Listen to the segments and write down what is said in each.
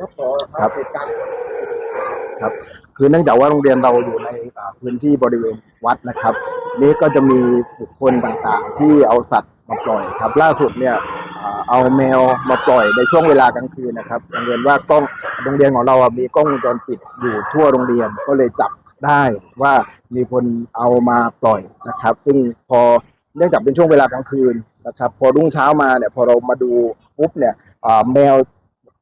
ครับขอครับเหตุการณ์ครับคือเนื่องจากว่าโรงเรียนเราอยู่ในพื้นที่บริเวณวัดนะครับ นี้ก็จะมีบุคคลต่างๆ ที่เอาสัตว์มาปล่อยครับ ล่าสุดเนี่ยเอาแมวมาปล่อยในช่วงเวลากลางคืนนะครับโรงเรียนว่ากล้องโรงเรียนของเราอะมีกล้องวงจรปิดอยู่ทั่วโรงเรียนก็เลยจับได้ว่ามีคนเอามาปล่อยนะครับ ซึ่งพอเนื่องจากเป็นช่วงเวลากลางคืนนะครับ พอรุ่งเช้ามาเนี่ยพอเรามาดูปุ๊บเนี่ยแมว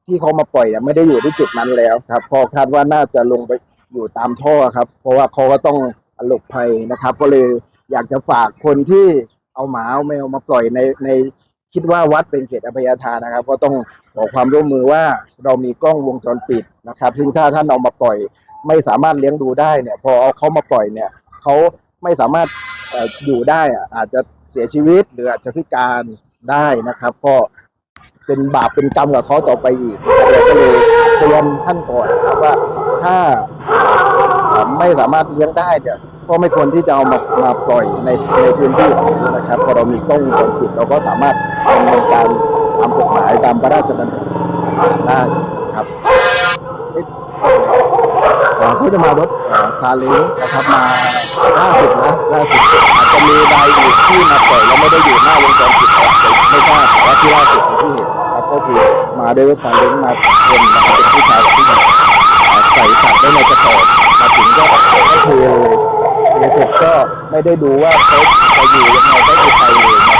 ที่เขามาปล่อยเนี่ยไม่ได้อยู่ที่จุดนั้นแล้วครับพอคาดว่าน่าจะลงไปอยู่ตามท่อครับ เพราะว่าเขาก็ต้องหลบภัยนะครับ ก็เลยอยากจะฝากคนที่เอาหมาเอาแมวมาปล่อยในในคิดว่าวัดเป็นเขตอภัยทานนะครับ ก็ต้องขอความร่วมมือว่าเรามีกล้องวงจรปิดนะครับ ซึ่งถ้าท่านเอามาปล่อย ไม่สามารถเลี้ยงดูได้เนี่ย พอเอาเขามาปล่อยเนี่ยเขาไม่สามารถเอ่ออยู่ได้อะอาจจะเสียชีวิตหรืออาจจะพิการได้นะครับ ก็ เป็นบาปเป็นกรรมกับเขาต่อไปอีกเราก็เลยเตือนท่านก่อนนะครับว่าถ้าไม่สามารถเลี้ยงได้เนี่ยก็ไม่ควรที่จะเอามามาปล่อยในในพื้นที่แบบนี้นะครับพอเรามีกล้องวงจรปิดเราก็สามารถดำเนินการตามกฎหมายตามพระราชบัญญัติได้นะครับเอ่อเขาจะมารถซาเล้งนะครับมาล่าสุดนะล่าสุดอาจจะมีรายอื่ที่มาปล่อยแล้ว คือมาด้วยรถซาเล้งมาสองคนนะครับเป็นผู้ชายกับผู้หญิงใส่สัตว์ไว้ในกระสอบมาถึงก็ก็เทเลยเทเสร็จก็ไม่ได้ดูว่าเขาจะอยู่ยังไงก็คือไปเลยนะครับ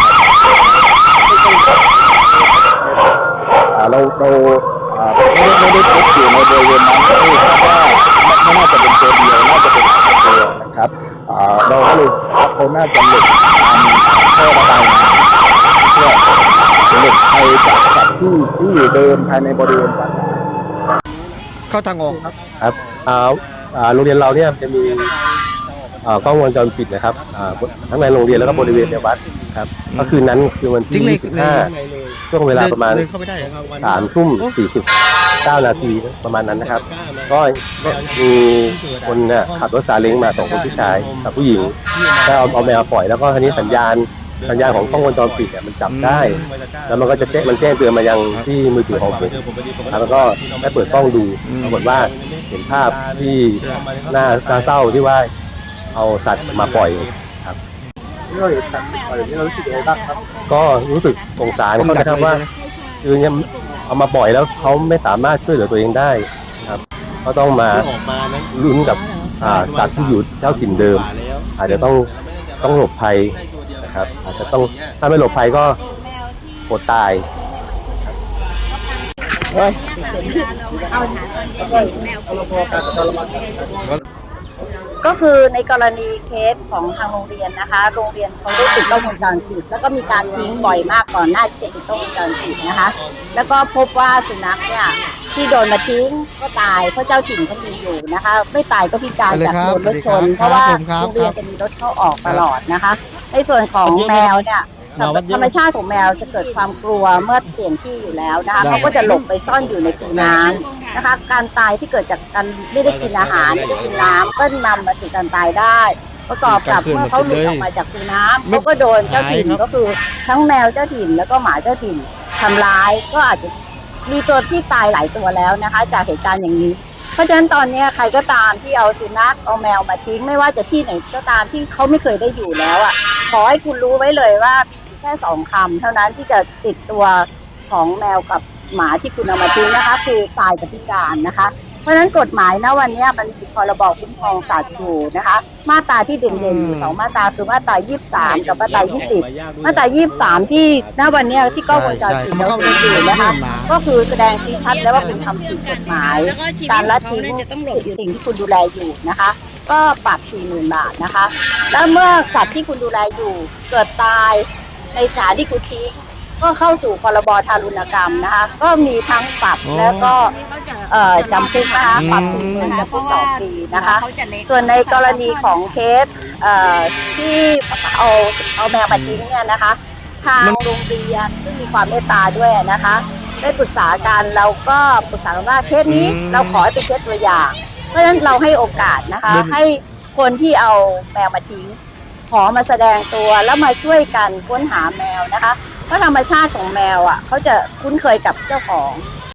อ่เราเราไม่ได้ไม่ได้พบอยู่ในบริเวณนั้นก็คือคาดว่าไม่น่าจะเป็นตัวเดียวน่าจะเป็นตัวนะครับเราก็เลยว่าเขาน่าจะหลบตามท่อระบายน้ำ เพื่อหลบภัยจากสัตว์ที่ที่อยู่เดิมภายในบริเวณวัดนะครับเข้าทางออกครับ ครับอ่าอ่าโรงเรียนเราเนี่ยจะมีอ่ากล้องวงจรปิดนะครับอ่าทั้งในโรงเรียนแล้วก็บริเวณในวัดครับ ก็คืนนั้นคือวันจริงในที่ใน25 ช่วงเวลาประมาณ เดินเข้าไปได้เหรอสามทุ่มสี่สิบเก้านาทีประมาณนั้นนะครับ ก็มีคนเนี่ยขับรถซาเล้งมาสองคนผู้ชายกับผู้หญิงก็เอาเอาแมวปล่อยแล้วก็ทีนี้สัญญาณ สัญญาณของกล้องวงจรปิดเนี่ยมันจับได้ แล้วมันก็จะแจ้งมันแจ้งเตือนมายังที่มือถือของผมแล้วก็ได้เปิดกล้องดูปรากฏว่าเห็นภาพที่น่าน่าเศร้าที่ว่าเอาสัตว์มาปล่อยครับที่เราเห็นสัตว์ปล่อยนี่เรารู้สึกยังไงบ้างครับ ก็รู้สึกสงสารเขานะครับว่าคือเนี่ยเอามาปล่อยแล้วเขาไม่สามารถช่วยเหลือตัวเองได้ครับเขาต้องมาออกมานั้นลุ้นกับอ่าสัตว์ที่อยู่เจ้าถิ่นเดิม อาจจะต้องต้องหลบภัยนะ ครับ อาจจะต้องถ้าไม่หลบภัยก็อดตายก็คือในกรณีเคสของทางโรงเรียนนะคะ โรงเรียนเขาได้ติดกล้องวงจรปิดแล้วก็มีการทิ้งบ่อยมากก่อนหน้าที่จะติดกล้องวงจรปิดนะคะ แล้วก็พบว่าสุนัขเนี่ยที่โดนมาทิ้งก็ตายเพราะเจ้าถิ่นเขามีอยู่นะคะ ไม่ตายก็พิการจากโดนรถชน เพราะว่าโรงเรียนจะมีรถเข้าออกตลอดนะคะ ในส่วนของแมวเนี่ยธรรมชาติของแมวจะเกิดความกลัวเมื่อเปลี่ยนที่อยู่แล้วนะคะเขาก็จะหลบไปซ่อนอยู่ในคูน้ำนะคะ การตายที่เกิดจากการไม่ได้กินอาหารไม่ได้กินน้ำก็นำมาสู่การตายได้ ประกอบกับเมื่อเขาหลุดออกมาจากคูน้ำเขาก็โดนเจ้าถิ่นก็คือทั้งแมวเจ้าถิ่นแล้วก็หมาเจ้าถิ่นทำร้ายก็อาจจะมีตัวที่ตายหลายตัวแล้วนะคะ จากเหตุการณ์อย่างนี้ เพราะฉะนั้นตอนนี้ใครก็ตามที่เอาสุนัขเอาแมวมาทิ้ง ไม่ว่าจะที่ไหนก็ตามที่เขาไม่เคยได้อยู่แล้วอะขอให้คุณรู้ไว้เลยว่ามีแค่สองคำเท่านั้นที่จะติดตัวของแมวกับหมาที่คุณเอามาทิ้งนะคะ คือตายกับพิการนะคะ เพราะฉะนั้นกฎหมายนะวันเนี้ยมันมีพรบคุ้มครองสัตว์อยู่นะคะ มาตราที่เด่นๆอยู่สองมาตราคือมาตรา 23 กับมาตรา 20 มาตรา 23 ที่ณวันเนี้ยที่กล้องวงจรปิดเราเป็นอยู่นะคะ ก็คือแสดงชี้ชัดแล้วว่าคุณทำผิดกฎหมายแล้วก็ชีวิตการละของทิ้งเขาเนี่ยจะต้องหลบอยู่สิ่งที่คุณดูแลอยู่นะคะ ก็ปรับ 40,000 บาทนะคะ แล้วเมื่อสัตว์ที่คุณดูแลอยู่เกิดตายในสถานที่คุณทิ้งก็เข้าสู่พรบทารุณกรรมนะคะ ก็มีทั้งปรับแล้วก็ เอ่อจำคุกนะคะปรับถึงเงินจำคุกสองปีนะคะเขาจะเล็กส่วนในกรณีของเคสเอ่อที่เอาเอาแมวมาทิ้งเนี่ยนะคะ ทางโรงเรียนซึ่งมีความเมตตาด้วยนะคะ ได้ปรึกษากันเราก็ปรึกษากันว่าเคสนี้เราขอให้เป็นเคสตัวอย่าง เพราะฉะนั้นเราให้โอกาสนะคะ ให้คนที่เอาแมวมาทิ้ง ขอมาแสดงตัวแล้วมาช่วยกันค้นหาแมวนะคะเพราะธรรมชาติของแมวอะเขาจะคุ้นเคยกับเจ้าของ